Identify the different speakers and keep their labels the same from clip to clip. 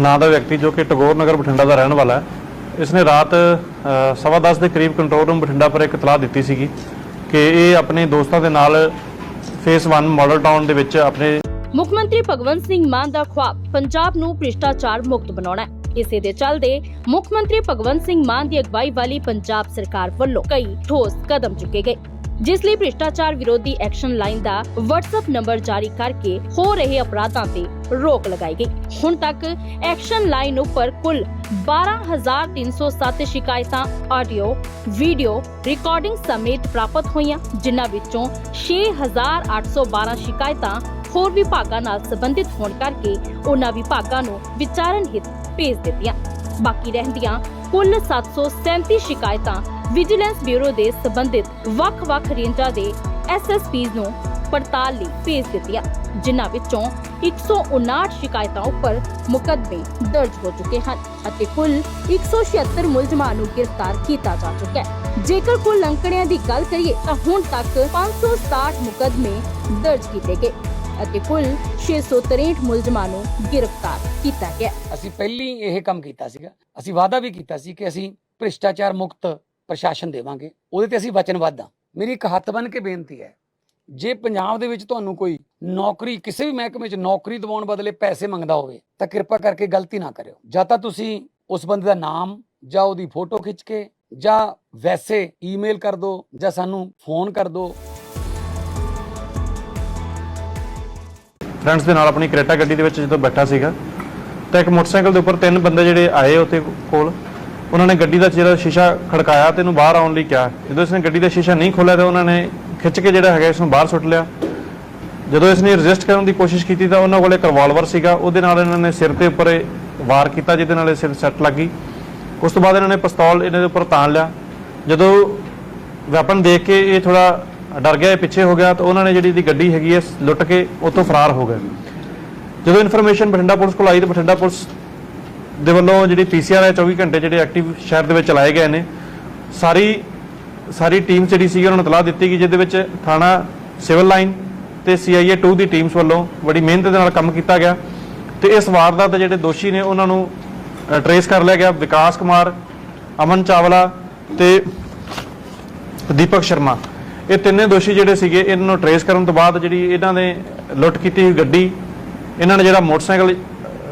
Speaker 1: ਨਾਂ ਦਾ ਵਿਅਕਤੀ ਜੋ ਕਿ ਟਗੋਰ ਨਗਰ ਬਠਿੰਡਾ ਦਾ ਰਹਿਣ ਵਾਲਾ ਹੈ। ਇਸ ਨੇ ਰਾਤ ਅ, ਦੇ ਕਰੀਬ ਕੰਟਰੋਲ ਰੂਮ ਬਠਿੰਡਾ ਪਰ ਇੱਕ ਇਤਲਾਹ ਦਿੱਤੀ ਸੀਗੀ ਕਿ ਇਹ ਆਪਣੇ ਦੋਸਤਾਂ ਦੇ ਨਾਲ ਫੇਸ 1 ਮਾਡਲ ਟਾਊਨ ਦੇ ਵਿੱਚ ਆਪਣੇ
Speaker 2: ਮੁੱਖ ਮੰਤਰੀ ਭਗਵੰਤ ਸਿੰਘ ਮਾਨ ਦਾ ਖੁਆਬ ਪੰਜਾਬ ਨੂੰ ਭ੍ਰਿਸ਼ਟਾਚਾਰ ਮੁਕਤ ਬਣਾਉਣਾ ਹੈ। ਇਸੇ ਦੇ ਚੱਲਦੇ ਮੁੱਖ ਮੰਤਰੀ ਭਗਵੰਤ ਸਿੰਘ ਮਾਨ ਦੀ ਅਗਵਾਈ ਵਾਲੀ ਪੰਜਾਬ ਸਰਕਾਰ ਵੱਲੋਂ ਕਈ ਠੋਸ ਕਦਮ ਚੁੱਕੇ ਗਏ। ਜਿਸ ਲਈ ਭ੍ਰਿਸ਼ਟਾਚਾਰ ਵਿਰੋਧੀ ਐਕਸ਼ਨ ਲਾਈਨ ਦਾ WhatsApp ਨੰਬਰ ਜਾਰੀ ਕਰਕੇ ਹੋ ਰਹੇ ਅਪਰਾਧਾਂ ਤੇ ਰੋਕ ਲਗਾਈ ਗਈ ਹੁਣ ਤੱਕ ਐਕਸ਼ਨ ਲਾਈਨ ਉੱਪਰ ਕੁੱਲ 12307 ਸ਼ਿਕਾਇਤਾਂ ਆਡੀਓ ਵੀਡੀਓ ਰਿਕਾਰਡਿੰਗ ਸਮੇਤ ਪ੍ਰਾਪਤ ਹੋਈਆਂ ਜਿਨ੍ਹਾਂ ਵਿੱਚੋਂ 6812 ਸ਼ਿਕਾਇਤਾਂ ਹੋਰ ਵਿਭਾਗਾਂ ਨਾਲ ਸੰਬੰਧਿਤ ਹੋਣ ਕਰਕੇ ਉਹਨਾਂ ਵਿਭਾਗਾਂ ਨੂੰ ਵਿਚਾਰਨ ਹਿੱਤ ਭੇਜ ਦਿੱਤੀਆਂ ਬਾਕੀ ਰਹਿੰਦੀਆਂ ਕੁੱਲ 737 ਸ਼ਿਕਾਇਤਾਂ ਵਿਜੀਲੈਂਸ ਬਿਊਰੋ ਦੇ ਸੰਬੰਧਿਤ ਵੱਖ-ਵੱਖ ਰੇਂਜਾਂ ਦੇ ਐਸਐਸਪੀਜ਼ ਨੂੰ ਪੜਤਾਲ ਲਈ ਭੇਜ ਦਿੱਤੀਆਂ, ਜਿਨ੍ਹਾਂ ਵਿੱਚੋਂ 159 ਸ਼ਿਕਾਇਤਾਂ ਉੱਪਰ ਮੁਕੱਦਮੇ ਦਰਜ ਹੋ ਚੁੱਕੇ ਹਨ ਅਤੇ ਕੁੱਲ 176 ਮੁਲਜ਼ਮਾਂ ਨੂੰ ਗ੍ਰਿਫਤਾਰ ਕੀਤਾ ਜਾ ਚੁੱਕਾ ਹੈ। ਜੇਕਰ ਕੁੱਲ ਅੰਕੜਿਆਂ ਦੀ ਗੱਲ ਕਰੀਏ ਤਾਂ ਹੁਣ ਤੱਕ 567 ਮੁਕੱਦਮੇ ਦਰਜ ਕੀਤੇ ਗਏ ਅਤੇ ਕੁੱਲ 663 ਮੁਲਜ਼ਮਾਂ ਨੂੰ ਗ੍ਰਿਫਤਾਰ ਕੀਤਾ ਗਿਆ।
Speaker 3: ਅਸੀਂ ਪਹਿਲੀ ਇਹ ਕੰਮ ਕੀਤਾ ਸੀਗਾ। ਅਸੀਂ ਵਾਅਦਾ ਵੀ ਕੀਤਾ ਸੀ ਕਿ ਅਸੀਂ ਭ੍ਰਿਸ਼ਟਾਚਾਰ ਮੁਕਤ ਪ੍ਰਸ਼ਾਸਨ ਦੇਵਾਂਗੇ। ਉਹਦੇ ਤੇ ਅਸੀਂ ਵਚਨਬੱਧ ਹਾਂ ਮੇਰੀ ਇੱਕ ਹੱਥ ਬੰਨ ਕੇ ਬੇਨਤੀ ਹੈ, ਜੇ ਪੰਜਾਬ ਦੇ ਵਿੱਚ ਤੁਹਾਨੂੰ ਕੋਈ ਨੌਕਰੀ, ਕਿਸੇ ਵੀ ਮਹਿਕਮੇ 'ਚ ਨੌਕਰੀ ਦਿਵਾਉਣ ਬਦਲੇ ਪੈਸੇ ਮੰਗਦਾ ਹੋਵੇ, ਤਾਂ ਕਿਰਪਾ ਕਰਕੇ ਗਲਤੀ ਨਾ ਕਰਿਓ। ਜਾਂ ਤਾਂ ਤੁਸੀਂ ਉਸ ਬੰਦੇ ਦਾ ਨਾਮ ਜਾਂ ਉਹਦੀ ਫੋਟੋ ਖਿੱਚ ਕੇ ਜਾਂ ਵੈਸੇ ਈਮੇਲ ਕਰ ਦਿਓ ਜਾਂ ਸਾਨੂੰ ਫੋਨ ਕਰ ਦਿਓ।
Speaker 1: ਫਰੈਂਡਸ ਦੇ ਨਾਲ ਆਪਣੀ ਕਰੇਟਾ ਗੱਡੀ ਦੇ ਵਿੱਚ ਜਦੋਂ ਬੈਠਾ ਸੀਗਾ, ਤਾਂ ਇੱਕ ਮੋਟਰਸਾਈਕਲ ਦੇ ਉੱਪਰ ਤਿੰਨ ਬੰਦੇ ਜਿਹੜੇ ਆਏ ਉੱਥੇ ਕੋਲ। ਉਹਨਾਂ ਨੇ ਗੱਡੀ ਦਾ ਜਿਹੜਾ ਸ਼ੀਸ਼ਾ ਖੜਕਾਇਆ ਤੇ ਇਹਨੂੰ ਬਾਹਰ ਆਉਣ ਲਈ ਕਿਹਾ। ਜਦੋਂ ਇਸਨੇ ਗੱਡੀ ਦਾ ਸ਼ੀਸ਼ਾ ਨਹੀਂ ਖੋਲ੍ਹਿਆ ਤਾਂ ਉਹਨਾਂ ਨੇ ਖਿੱਚ ਕੇ ਜਿਹੜਾ ਹੈਗਾ ਇਸ ਨੂੰ ਬਾਹਰ ਸੁੱਟ ਲਿਆ। ਜਦੋਂ ਇਸਨੇ ਰੈਜ਼ਿਸਟ ਕਰਨ ਦੀ ਕੋਸ਼ਿਸ਼ ਕੀਤੀ ਤਾਂ ਉਹਨਾਂ ਕੋਲੇ ਇੱਕ ਰਿਵਾਲਵਰ ਸੀਗਾ, ਉਹਦੇ ਨਾਲ ਇਹਨਾਂ ਨੇ ਸਿਰ ਦੇ ਉੱਪਰ ਇਹ ਵਾਰ ਕੀਤਾ ਜਿਹਦੇ ਨਾਲ ਇਹ ਸਿਰ ਸੱਟ ਲੱਗੀ ਉਸ ਤੋਂ ਬਾਅਦ ਇਹਨਾਂ ਨੇ ਪਿਸਤੌਲ ਇਹਨਾਂ ਦੇ ਉੱਪਰ ਤਾਣ ਲਿਆ। ਜਦੋਂ ਵੈਪਨ ਦੇਖ ਕੇ ਇਹ ਥੋੜਾ ਡਰ ਗਿਆ, ਇਹ ਪਿੱਛੇ ਹੋ ਗਿਆ ਤਾਂ ਉਹਨਾਂ ਨੇ ਜਿਹੜੀ ਦੀ ਗੱਡੀ ਹੈਗੀ ਹੈ, ਲੁੱਟ ਕੇ ਉੱਥੋਂ ਫਰਾਰ ਹੋ ਗਏ। ਜਦੋਂ ਇਨਫੋਰਮੇਸ਼ਨ ਬਠਿੰਡਾ ਪੁਲਿਸ ਕੋਲ ਆਈ ਤਾਂ ਬਠਿੰਡਾ ਪੁਲਿਸ ਦੇ ਵੱਲੋਂ ਜਿਹੜੀ ਪੀਸੀਆਰ ਹੈ 24 ਘੰਟੇ ਜਿਹੜੇ ਐਕਟਿਵ ਸ਼ਹਿਰ ਦੇ ਵਿੱਚ ਚਲਾਏ ਗਏ ਨੇ, ਸਾਰੀ ਸਾਰੀ ਟੀਮ ਜਿਹੜੀ ਸੀ ਉਹਨਾਂ ਨੂੰ ਤਲਾਹ ਦਿੱਤੀ ਗਈ, ਜਿਹਦੇ ਵਿੱਚ ਥਾਣਾ ਸਿਵਲ ਲਾਈਨ ਤੇ ਸੀਆਈਏ 2 ਦੀ ਟੀਮਸ ਵੱਲੋਂ ਬੜੀ ਮਿਹਨਤ ਦੇ ਨਾਲ ਕੰਮ ਕੀਤਾ ਗਿਆ ਤੇ ਇਸ ਵਾਰਦਾਤ ਦੇ ਜਿਹੜੇ ਦੋਸ਼ੀ ਨੇ ਉਹਨਾਂ ਨੂੰ ਟਰੇਸ ਕਰ ਲਿਆ ਗਿਆ ਵਿਕਾਸ ਕੁਮਾਰ, ਅਮਨ ਚਾਵਲਾ ਤੇ ਦੀਪਕ ਸ਼ਰਮਾ। ਇਹ ਤਿੰਨੇ ਦੋਸ਼ੀ ਜਿਹੜੇ ਸੀਗੇ, ਇਹਨਾਂ ਨੂੰ ਟਰੇਸ ਕਰਨ ਤੋਂ ਬਾਅਦ ਜਿਹੜੀ ਇਹਨਾਂ ਨੇ ਲੁੱਟ ਕੀਤੀ ਹੋਈ ਗੱਡੀ, ਇਹਨਾਂ ਨੇ ਜਿਹੜਾ ਮੋਟਰਸਾਈਕਲ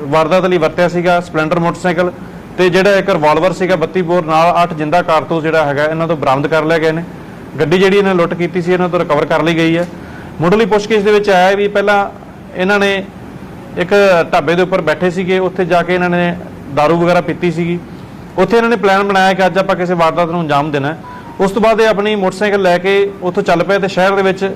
Speaker 1: ਵਾਰਦਾਤ ਲਈ ਵਰਤਿਆ ਸੀਗਾ ਸਪਲੈਂਡਰ ਮੋਟਰਸਾਈਕਲ ਤੇ ਜਿਹੜਾ ਇੱਕ ਰਿਵਾਲਵਰ ਸੀਗਾ 32 ਬੋਰ ਨਾਲ 8 ਜਿੰਦਾ ਕਾਰਤੂਸ ਜਿਹੜਾ ਹੈਗਾ ਇਹਨਾਂ ਤੋਂ ਬਰਾਮਦ ਕਰ ਲਿਆ ਗਏ ਨੇ। ਗੱਡੀ ਜਿਹੜੀ ਇਹਨਾਂ ਲੁੱਟ ਕੀਤੀ ਸੀ, ਇਹਨਾਂ ਤੋਂ ਰਿਕਵਰ ਕਰ ਲਈ ਗਈ ਹੈ। ਮੁੱਢਲੀ ਪੁੱਛਗਿੱਛ ਦੇ ਵਿੱਚ ਆਇਆ ਵੀ ਪਹਿਲਾਂ ਇਹਨਾਂ ਨੇ ਇੱਕ ਢਾਬੇ ਦੇ ਉੱਪਰ ਬੈਠੇ ਸੀਗੇ, ਉੱਥੇ ਜਾ ਕੇ ਇਹਨਾਂ ਨੇ दारू ਵਗੈਰਾ ਪੀਤੀ ਸੀਗੀ। ਉੱਥੇ ਇਹਨਾਂ ਨੇ ਪਲਾਨ ਬਣਾਇਆ ਕਿ ਅੱਜ ਆਪਾਂ ਕਿਸੇ ਵਾਰਦਾਤ ਨੂੰ ਅੰਜਾਮ ਦੇਣਾ ਹੈ। ਉਸ ਤੋਂ ਬਾਅਦ ਇਹ ਆਪਣੀ ਮੋਟਰਸਾਈਕਲ ਲੈ ਕੇ ਉੱਥੋਂ ਚੱਲ ਪਏ ਤੇ ਸ਼ਹਿਰ ਦੇ ਵਿੱਚ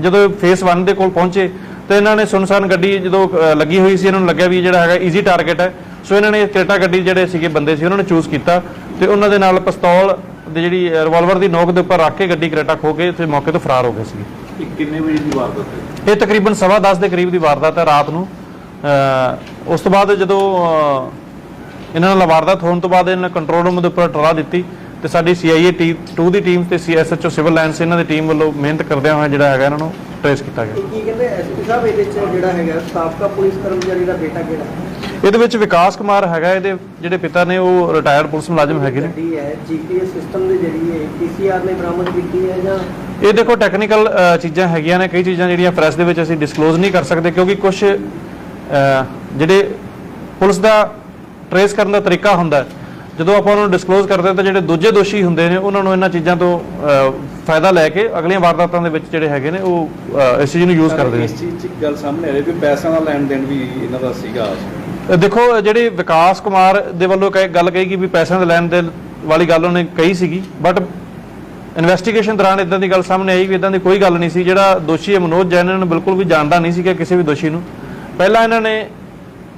Speaker 1: ਜਦੋਂ ਫੇਸ 1 ਦੇ ਕੋਲ ਪਹੁੰਚੇ ਤੇ ਇਹਨਾਂ ਨੇ ਸੁਨਸਾਨ ਗੱਡੀ ਜਦੋਂ ਲੱਗੀ ਹੋਈ ਸੀ ਇਹਨਾਂ ਨੂੰ ਲੱਗਿਆ ਵੀ ਜਿਹੜਾ ਹੈਗਾ ਈਜ਼ੀ ਟਾਰਗੇਟ ਹੈ। ਸੋ ਇਹਨਾਂ ਨੇ ਕ੍ਰੇਟਾ ਗੱਡੀ ਜਿਹੜੇ ਸੀਗੇ ਬੰਦੇ ਸੀ ਉਹਨਾਂ ਨੇ ਚੂਜ਼ ਕੀਤਾ ਤੇ ਉਹਨਾਂ ਦੇ ਨਾਲ ਪਿਸਤੌਲ ਦੀ ਜਿਹੜੀ ਰਿਵਾਲਵਰ ਦੀ ਨੋਕ ਦੇ ਉੱਪਰ ਰੱਖ ਕੇ ਗੱਡੀ ਕ੍ਰੇਟਾ ਖੋ ਕੇ ਤੇ ਮੌਕੇ ਤੋਂ ਫਰਾਰ ਹੋ ਗਏ ਸੀਗੇ।
Speaker 4: ਕਿੰਨੇ ਵਜੇ ਦੀ ਵਾਰਦਾਤ ਹੈ?
Speaker 1: ਇਹ ਤਕਰੀਬਨ ਸਵਾ ਦਸ ਦੇ ਕਰੀਬ ਦੀ ਵਾਰਦਾਤ ਹੈ ਰਾਤ ਨੂੰ। ਉਸ ਤੋਂ ਬਾਅਦ ਜਦੋਂ ਇਹਨਾਂ ਨਾਲ ਵਾਰਦਾਤ ਹੋਣ ਤੋਂ ਬਾਅਦ ਇਹਨਾਂ ਕੰਟਰੋਲ ਰੂਮ ਦੇ ਉੱਪਰ ਟਰਾ ਦਿੱਤੀ ਤੇ ਸਾਡੀ ਸੀਆਈਏ ਟੀ 2 ਦੀ ਟੀਮ ਤੇ ਸੀਐਸਐਚਓ ਸਿਵਲ ਲਾਈਨਸ ਇਹਨਾਂ ਦੀ ਟੀਮ ਵੱਲੋਂ ਮਿਹਨਤ ਕਰਦਿਆਂ ਹੋਇਆ ਜਿਹੜਾ ਹੈਗਾ ਇਹਨਾਂ ਨੂੰ ਟ੍ਰੇਸ ਕੀਤਾ ਗਿਆ।
Speaker 5: ਕੀ ਕਹਿੰਦੇ ਐਸਪੀ ਸਾਹਿਬ ਇਹਦੇ ਚ ਜਿਹੜਾ ਹੈਗਾ ਸਾਬਕਾ ਪੁਲਿਸ ਕਰਮਚਾਰੀ ਦਾ ਬੇਟਾ ਕਿਹੜਾ?
Speaker 1: ਇਹਦੇ ਵਿੱਚ ਵਿਕਾਸ ਕੁਮਾਰ ਹੈਗਾ ਇਹਦੇ ਜਿਹੜੇ ਪਿਤਾ ਨੇ ਉਹ ਰਿਟਾਇਰਡ ਪੁਲਿਸ ਮੁਲਾਜ਼ਮ ਹੈਗੇ ਨੇ।
Speaker 5: ਗੱਡੀ ਹੈ ਜੀਪੀਐਸ ਸਿਸਟਮ ਦੇ ਜਰੀਏ ਪੀਸੀਆਰ ਨੇ ਬਰਾਮਦ ਕੀਤੀ ਹੈ ਜਾਂ?
Speaker 1: ਇਹ ਦੇਖੋ ਟੈਕਨੀਕਲ ਚੀਜ਼ਾਂ ਹੈਗੀਆਂ ਨੇ ਕਈ ਚੀਜ਼ਾਂ ਜਿਹੜੀਆਂ ਪ੍ਰੈਸ ਦੇ ਵਿੱਚ ਅਸੀਂ ਡਿਸਕਲੋਜ਼ ਨਹੀਂ ਕਰ ਸਕਦੇ ਕਿਉਂਕਿ ਕੁਝ ਜਿਹੜੇ ਪੁਲਿਸ ਦਾ ਟਰੇਸ ਕਰਨ ਦਾ ਤਰੀਕਾ ਹੁੰਦਾ ਹੈ। ਜਦੋਂ ਆਪਾਂ ਉਹਨਾਂ ਨੂੰ ਡਿਸਕਲੋਜ਼ ਕਰਦੇ ਹਾਂ ਤਾਂ ਜਿਹੜੇ ਦੂਜੇ ਦੋਸ਼ੀ ਹੁੰਦੇ ਨੇ ਉਹਨਾਂ ਨੂੰ ਇਹਨਾਂ ਚੀਜ਼ਾਂ ਤੋਂ ਫਾਇਦਾ ਲੈ ਕੇ ਅਗਲੀਆਂ ਵਾਰਦਾਤਾਂ ਦੇ ਵਿੱਚ ਜਿਹੜੇ ਹੈਗੇ ਨੇ ਉਹ ਇਸ ਚੀਜ਼ ਨੂੰ ਯੂਜ਼ ਕਰਦੇ ਨੇ।
Speaker 4: ਇਸ ਚੀਜ਼ 'ਚ ਇੱਕ ਗੱਲ ਸਾਹਮਣੇ ਆ ਰਹੀ ਵੀ ਪੈਸਿਆਂ ਦਾ ਲੈਣ ਦੇਣ ਵੀ ਇਹਨਾਂ ਦਾ ਸੀਗਾ।
Speaker 1: ਦੇਖੋ ਜਿਹੜੇ ਵਿਕਾਸ ਕੁਮਾਰ ਦੇ ਵੱਲੋਂ ਕਹੇ ਗੱਲ ਕਹੀ ਕਿ ਵੀ ਪੈਸਿਆਂ ਦੇ ਲੈਣ ਦੇ ਵਾਲੀ ਗੱਲ ਉਹਨੇ ਕਹੀ ਸੀਗੀ ਬਟ ਇਨਵੈਸਟੀਗੇਸ਼ਨ ਦੌਰਾਨ ਇਦਾਂ ਦੀ ਗੱਲ ਸਾਹਮਣੇ ਆਈ ਵੀ ਇਦਾਂ ਦੀ ਕੋਈ ਗੱਲ ਨਹੀਂ ਸੀ ਜਿਹੜਾ ਦੋਸ਼ੀ ਹੈ ਮਨੋਜ ਜੈਨ ਇਹਨਾਂ ਨੂੰ ਬਿਲਕੁਲ ਵੀ ਜਾਣਦਾ ਨਹੀਂ ਸੀਗਾ ਕਿਸੇ ਵੀ ਦੋਸ਼ੀ ਨੂੰ। ਪਹਿਲਾਂ ਇਹਨਾਂ ਨੇ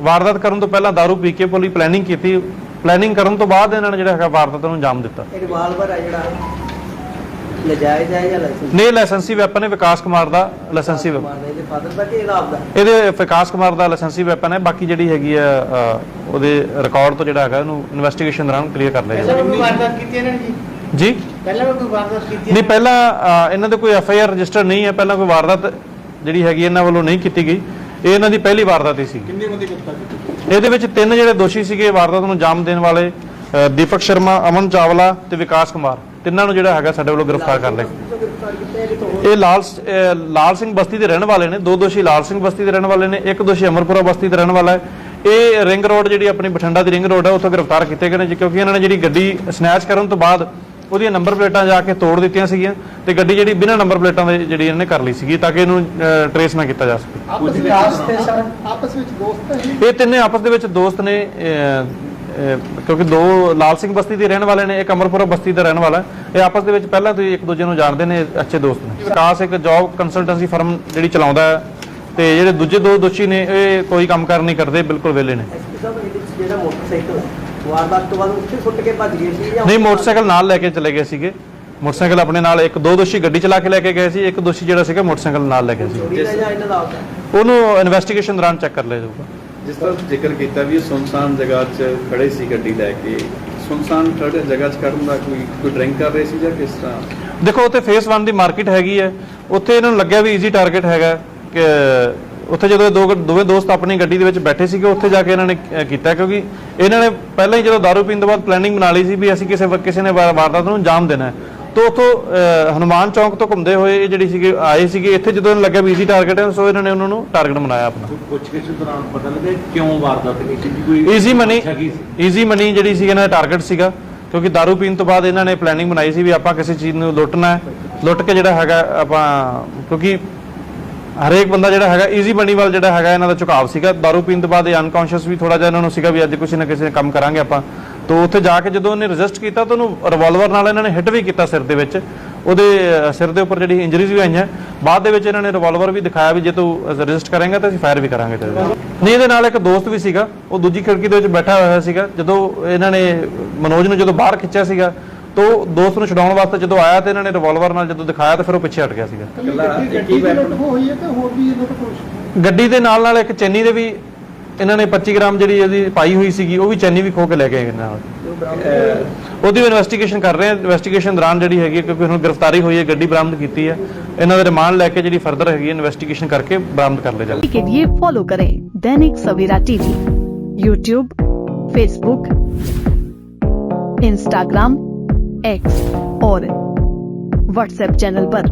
Speaker 1: ਵਾਰਦਾਤ ਕਰਨ ਤੋਂ ਪਹਿਲਾਂ दारू ਪੀ ਕੇ ਪੂਰੀ ਪਲੈਨਿੰਗ ਕੀਤੀ ਪਲੈਨਿੰਗ ਕਰਨ ਤੋਂ ਬਾਅਦ ਇਹਨਾਂ ਨੇ ਜਿਹੜਾ ਹੈਗਾ ਵਾਰਦਾਤ ਨੂੰ ਅੰਜਾਮ ਦਿੱਤਾ।
Speaker 5: ਇਹ ਰਿਵਾਲਵਰ ਹੈ ਜਿਹੜਾ। ਨਜਾਇਜ਼ ਹੈ ਜਾਂ ਲਾਇਸੈਂਸ
Speaker 1: ਨੇ ਲਾਇਸੈਂਸੀ ਵੈਪਨ ਹੈ ਵਿਕਾਸ ਕੁਮਾਰ ਦਾ ਲਾਇਸੈਂਸੀ ਵੈਪਨ
Speaker 5: ਮਾਰਦੇ ਇਹਦੇ ਫਾਦਰ ਦਾ ਕਿ ਇਹਦਾ ਆਪਦਾ
Speaker 1: ਇਹਦੇ ਵਿਕਾਸ ਕੁਮਾਰ ਦਾ ਲਾਇਸੈਂਸੀ ਵੈਪਨ ਹੈ ਬਾਕੀ ਜਿਹੜੀ ਹੈਗੀ ਆ ਅ, ਉਹਦੇ ਰਿਕਾਰਡ ਤੋਂ ਜਿਹੜਾ ਹੈਗਾ ਇਹਨੂੰ ਇਨਵੈਸਟੀਗੇਸ਼ਨ ਦੌਰਾਨ ਕਲੀਅਰ ਕਰ ਲਿਆ
Speaker 5: ਕੋਈ ਵਾਰਦਾਤ ਕੀਤੀ ਇਹਨਾਂ ਨੇ ਜੀ?
Speaker 1: ਜੀ?
Speaker 5: ਪਹਿਲਾਂ ਵੀ ਕੋਈ ਵਾਰਦਾਤ ਕੀਤੀ
Speaker 1: ਨਹੀਂ ਪਹਿਲਾਂ ਅ, ਇਹਨਾਂ ਦੇ ਕੋਈ ਐਫ ਆਈ ਆਰ ਰਜਿਸਟਰ ਨਹੀਂ ਹੈ ਪਹਿਲਾਂ ਕੋਈ ਵਾਰਦਾਤ ਜਿਹੜੀ ਹੈਗੀ ਇਹਨਾਂ ਵੱਲੋਂ ਨਹੀਂ ਕੀਤੀ ਗਈ। ਇਹ ਇਹਨਾਂ ਦੀ ਪਹਿਲੀ ਵਾਰਦਾਤ ਹੀ ਸੀ।
Speaker 4: ਕਿੰਨੇ ਬੰਦੇ ਗ੍ਰਿਫਤਾਰ ਕੀਤੇ?
Speaker 1: ਇਹਦੇ ਵਿੱਚ ਤਿੰਨ ਜਿਹੜੇ ਦੋਸ਼ੀ ਸੀਗੇ ਵਾਰਦਾਤ ਨੂੰ ਅੰਜਾਮ ਦੇਣ ਵਾਲੇ ਅ, ਦੀਪਕ ਸ਼ਰਮਾ ਅਮਨ ਚਾਵਲਾ ਤੇ ਵਿਕਾਸ ਕੁਮਾਰ। ਤਿੰਨਾਂ ਨੂੰ ਜਿਹੜਾ ਹੈਗਾ ਸਾਡੇ ਵੱਲੋਂ ਗ੍ਰਿਫਤਾਰ ਕਰ ਲਿਆ। ਇਹ ਲਾਲ ਲਾਲ ਸਿੰਘ ਬਸਤੀ ਦੇ ਰਹਿਣ ਵਾਲੇ ਨੇ ਦੋ ਦੋਸ਼ੀ ਲਾਲ ਸਿੰਘ ਬਸਤੀ ਦੇ ਰਹਿਣ ਵਾਲੇ ਨੇ ਇੱਕ ਦੋਸ਼ੀ ਅਮਰਪੁਰਾ ਬਸਤੀ ਦੇ ਰਹਿਣ ਵਾਲਾ ਹੈ। ਇਹ ਰਿੰਗ ਰੋਡ ਜਿਹੜੀ ਆਪਣੀ ਬਠਿੰਡਾ ਦੀ ਰਿੰਗ ਰੋਡ ਹੈ ਉੱਥੋਂ ਗ੍ਰਿਫਤਾਰ ਕੀਤੇ ਗਏ ਨੇ ਕਿਉਂਕਿ ਇਹਨਾਂ ਨੇ ਜਿਹੜੀ ਗੱਡੀ ਸਨੈਚ ਕਰਨ ਤੋਂ ਬਾਅਦ ਉਹਦੀਆਂ ਨੰਬਰ ਪਲੇਟਾਂ ਜਾ ਕੇ ਤੋੜ ਦਿੱਤੀਆਂ ਸੀਗੀਆਂ ਤੇ ਗੱਡੀ ਜਿਹੜੀ ਬਿਨਾਂ ਨੰਬਰ ਪਲੇਟਾਂ ਦੇ ਜਿਹੜੀ ਇਹਨਾਂ ਕਰ ਲਈ ਸੀਗੀ ਤਾਂ ਕਿ ਇਹਨੂੰ ਟਰੇਸ ਨਾ ਕੀਤਾ ਜਾ ਸਕੇ।
Speaker 5: ਆਪਸ ਵਿੱਚ ਦੋਸਤ
Speaker 1: ਇਹ ਤਿੰਨੇ ਆਪਸ ਦੇ ਵਿੱਚ ਦੋਸਤ ਨੇ ਕਿਉਂਕਿ ਦੋ ਲਾਲ ਸਿੰਘ ਬਸਤੀ ਦੇ ਰਹਿਣ ਵਾਲੇ ਨੇ ਇੱਕ ਅਮਰਪੁਰਾ ਬਸਤੀ ਦਾ ਰਹਿਣ ਵਾਲਾ। ਇਹ ਆਪਸ ਦੇ ਵਿੱਚ ਪਹਿਲਾਂ ਤੋਂ ਹੀ ਇੱਕ ਦੂਜੇ ਨੂੰ ਜਾਣਦੇ ਨੇ ਅੱਛੇ ਦੋਸਤ ਨੇ। ਵਿਕਾਸ ਇੱਕ ਜੌਬ ਕੰਸਲਟੈਂਸੀ ਫਰਮ ਜਿਹੜੀ ਚਲਾਉਂਦਾ ਹੈ ਤੇ ਜਿਹੜੇ ਦੂਜੇ ਦੋ ਦੋਸ਼ੀ ਨੇ ਇਹ ਕੋਈ ਕੰਮ ਕਾਰ ਨਹੀਂ ਕਰਦੇ ਬਿਲਕੁਲ ਵਿਹਲੇ ਨੇ।
Speaker 5: ਜਿਹੜਾ ਮੋਟਰਸਾਈਕਲ ਹੈ ਵਾਰਦਾਤ ਤੋਂ ਬਾਅਦ ਉੱਥੇ ਸੁੱਟ ਕੇ ਭੱਜ ਗਏ ਸੀ ਜਾਂ
Speaker 1: ਨਹੀਂ ਮੋਟਰਸਾਈਕਲ ਨਾਲ ਲੈ ਕੇ ਚਲੇ ਗਏ ਸੀਗੇ। ਮੋਟਰਸਾਈਕਲ ਆਪਣੇ ਨਾਲ ਇੱਕ ਦੋ ਦੋਸ਼ੀ ਗੱਡੀ ਚਲਾ ਕੇ ਲੈ ਕੇ ਗਏ ਸੀ ਇੱਕ ਦੋਸ਼ੀ ਜਿਹੜਾ ਸੀਗਾ ਮੋਟਰਸਾਈਕਲ ਨਾਲ ਲੈ ਕੇ ਸੀ। ਉਹਨੂੰ ਇਨਵੈਸਟੀਗੇਸ਼ਨ ਦੌਰਾਨ ਚੈੱਕ ਕਰ ਲਿਆ ਜਾਊਗਾ।
Speaker 4: ਜਿਸ ਤਰ੍ਹਾਂ ਜ਼ਿਕਰ ਕੀਤਾ ਵੀ ਸੁਨਸਾਨ ਜਗ੍ਹਾ 'ਚ ਖੜੇ ਸੀ ਗੱਡੀ ਲੈ ਕੇ। ਸੁਨਸਾਨ ਖੜੇ ਜਗ੍ਹਾ 'ਚ ਕਰਨ ਦਾ ਕੋਈ ਕੋਈ ਡਰਿੰਕ ਕਰ ਰਹੇ ਸੀ ਜਾਂ ਕਿਸ ਤਰ੍ਹਾਂ?
Speaker 1: ਦੇਖੋ, ਉੱਥੇ ਫੇਸ 1 ਦੀ ਮਾਰਕੀਟ ਹੈਗੀ ਹੈ। ਉੱਥੇ ਇਹਨਾਂ ਨੂੰ ਲੱਗਿਆ ਵੀ ਈਜ਼ੀ ਟਾਰਗੇਟ ਹੈਗਾ ਕਿ ਉੱਥੇ ਜਦੋਂ ਦੋ ਦੋਵੇਂ ਦੋਸਤ ਆਪਣੀ ਗੱਡੀ ਦੇ ਵਿੱਚ ਬੈਠੇ ਸੀਗੇ, ਉੱਥੇ ਜਾ ਕੇ ਇਹਨਾਂ ਨੇ ਕੀਤਾ। ਕਿਉਂਕਿ ਇਹਨਾਂ ਨੇ ਪਹਿਲਾਂ ਹੀ ਜਦੋਂ ਦਾਰੂ ਪੀਣ ਤੋਂ ਬਾਅਦ ਪਲੈਨਿੰਗ ਬਣਾ ਲਈ ਸੀ ਵੀ ਅਸੀਂ ਕਿਸੇ ਕਿਸੇ ਨੇ ਵਾਰਦਾਤ ਨੂੰ ਜਾਮ ਦੇਣਾ ਹੈ। ਤੋਂ ਉੱਥੋਂ ਅਹ, ਹਨੂਮਾਨ ਚੌਂਕ ਤੋਂ ਘੁੰਮਦੇ ਹੋਏ ਇਹ ਜਿਹੜੀ ਸੀਗੇ ਆਏ ਸੀਗੇ ਇੱਥੇ ਜਦੋਂ ਇਹਨਾਂ ਨੂੰ ਲੱਗਿਆ ਵੀ ਈਜ਼ੀ ਟਾਰਗੇਟ ਹੈ ਸੋ ਇਹਨਾਂ ਨੇ ਉਹਨਾਂ ਨੂੰ ਟਾਰਗੇਟ ਬਣਾਇਆ ਆਪਣਾ
Speaker 6: ਪੁੱਛਗਿੱਛ ਦੌਰਾਨ ਪਤਾ ਲੱਗਾ ਕਿਉਂ ਵਾਰਦਾਤ ਕੀਤੀ ਸੀ ਕੋਈ
Speaker 1: ਈਜ਼ੀ ਮਨੀ
Speaker 6: ਅੱਛਾ ਕੀ ਸੀ?
Speaker 1: ਈਜ਼ੀ ਮਨੀ ਜਿਹੜੀ ਸੀ ਇਹਨਾਂ ਦਾ ਟਾਰਗੇਟ ਸੀਗਾ ਕਿਉਂਕਿ दारू ਪੀਣ ਤੋਂ ਬਾਅਦ ਇਹਨਾਂ ਨੇ ਪਲੈਨਿੰਗ ਬਣਾਈ ਸੀ ਵੀ ਆਪਾਂ ਕਿਸੇ ਚੀਜ਼ ਨੂੰ ਲੁੱਟਣਾ ਹੈ ਲੁੱਟ ਕੇ ਜਿਹੜਾ ਹੈਗਾ ਆਪਾਂ ਕਿਉਂਕਿ ਹਰੇਕ ਬੰਦਾ ਜਿਹੜਾ ਹੈਗਾ ਈਜ਼ੀ ਮਨੀ ਵੱਲ ਜਿਹੜਾ ਹੈਗਾ ਇਹਨਾਂ ਦਾ ਝੁਕਾਵ ਸੀਗਾ दारू ਪੀਣ ਤੋਂ ਬਾਅਦ ਇਹ ਅਨਕੌਂਸ਼ੀਅਸ ਵੀ ਥੋੜਾ ਜਿਹਾ ਇਹਨਾਂ ਨੂੰ ਸੀਗਾ ਵੀ ਅੱਜ ਕਿਸੇ ਨਾ ਕਿਸੇ ਕੰਮ ਕਰਾਂਗੇ ਆਪਾਂ ਤੋਂ ਉੱਥੇ ਜਾ ਕੇ ਜਦੋਂ ਉਹਨੇ ਰੈਜ਼ਿਸਟ ਕੀਤਾ ਤਾਂ ਉਹਨੂੰ ਰਿਵਾਲਵਰ ਨਾਲ ਇਹਨਾਂ ਨੇ ਹਿੱਟ ਵੀ ਕੀਤਾ ਸਿਰ ਦੇ ਵਿੱਚ। ਉਹਦੇ ਸਿਰ ਦੇ ਉੱਪਰ ਜਿਹੜੀ ਇੰਜਰੀਜ਼ ਵੀ ਆਈਆਂ। ਬਾਅਦ ਦੇ ਵਿੱਚ ਇਹਨਾਂ ਨੇ ਰਿਵਾਲਵਰ ਵੀ ਦਿਖਾਇਆ ਵੀ ਜੇ ਤੂੰ ਰੈਜ਼ਿਸਟ ਕਰੇਂਗਾ ਤਾਂ ਅਸੀਂ ਫਾਇਰ ਵੀ ਕਰਾਂਗੇ ਤੇਰੇ ਤੇ ਨਹੀਂ ਇਹਦੇ ਨਾਲ ਇੱਕ ਦੋਸਤ ਵੀ ਸੀਗਾ। ਉਹ ਦੂਜੀ ਖਿੜਕੀ ਦੇ ਵਿੱਚ ਬੈਠਾ ਹੋਇਆ ਸੀਗਾ। ਜਦੋਂ ਇਹਨਾਂ ਨੇ ਮਨੋਜ ਨੂੰ ਜਦੋਂ ਬਾਹਰ ਖਿੱਚਿਆ ਸੀਗਾ ਤਾਂ ਦੋਸਤ ਨੂੰ ਛਡਾਉਣ ਵਾਸਤੇ ਜਦੋਂ ਆਇਆ ਤੇ ਇਹਨਾਂ ਨੇ ਰਿਵਾਲਵਰ ਨਾਲ ਜਦੋਂ ਦਿਖਾਇਆ ਤਾਂ ਫਿਰ ਉਹ ਪਿੱਛੇ ਹਟ ਗਿਆ ਸੀਗਾ। ਗੱਡੀ ਦੇ ਨਾਲ ਨਾਲ ਇੱਕ ਚੈਨੀ ਦੇ ਵੀ ਇਹਨਾਂ ਨੇ 25 ਗ੍ਰਾਮ ਜਿਹੜੀ ਇਹਦੀ ਪਾਈ ਹੋਈ ਸੀਗੀ ਉਹ ਵੀ ਚੈਨੀ ਵੀ ਖੋ ਕੇ ਲੈ ਕੇ ਗਏ ਨਾਲ ਉਹਦੀ ਇਨਵੈਸਟੀਗੇਸ਼ਨ ਕਰ ਰਹੇ ਆ ਇਨਵੈਸਟੀਗੇਸ਼ਨ ਦੌਰਾਨ ਜਿਹੜੀ ਹੈਗੀ ਹੈ, ਕਿਉਂਕਿ ਹੁਣ ਗ੍ਰਿਫਤਾਰੀ ਹੋਈ ਹੈ ਗੱਡੀ ਬਰਾਮਦ ਕੀਤੀ ਹੈ ਇਹਨਾਂ ਦਾ ਰਿਮਾਂਡ ਲੈ ਕੇ ਜਿਹੜੀ ਫਰਦਰ ਹੈਗੀ ਇਨਵੈਸਟੀਗੇਸ਼ਨ ਕਰਕੇ ਬਰਾਮਦ ਕਰ ਲਿਆ ਜਾਵੇ
Speaker 7: के लिए फॉलो करें Dainik Savera TV YouTube Facebook Instagram X और व्हाट्सएप चैनल पर।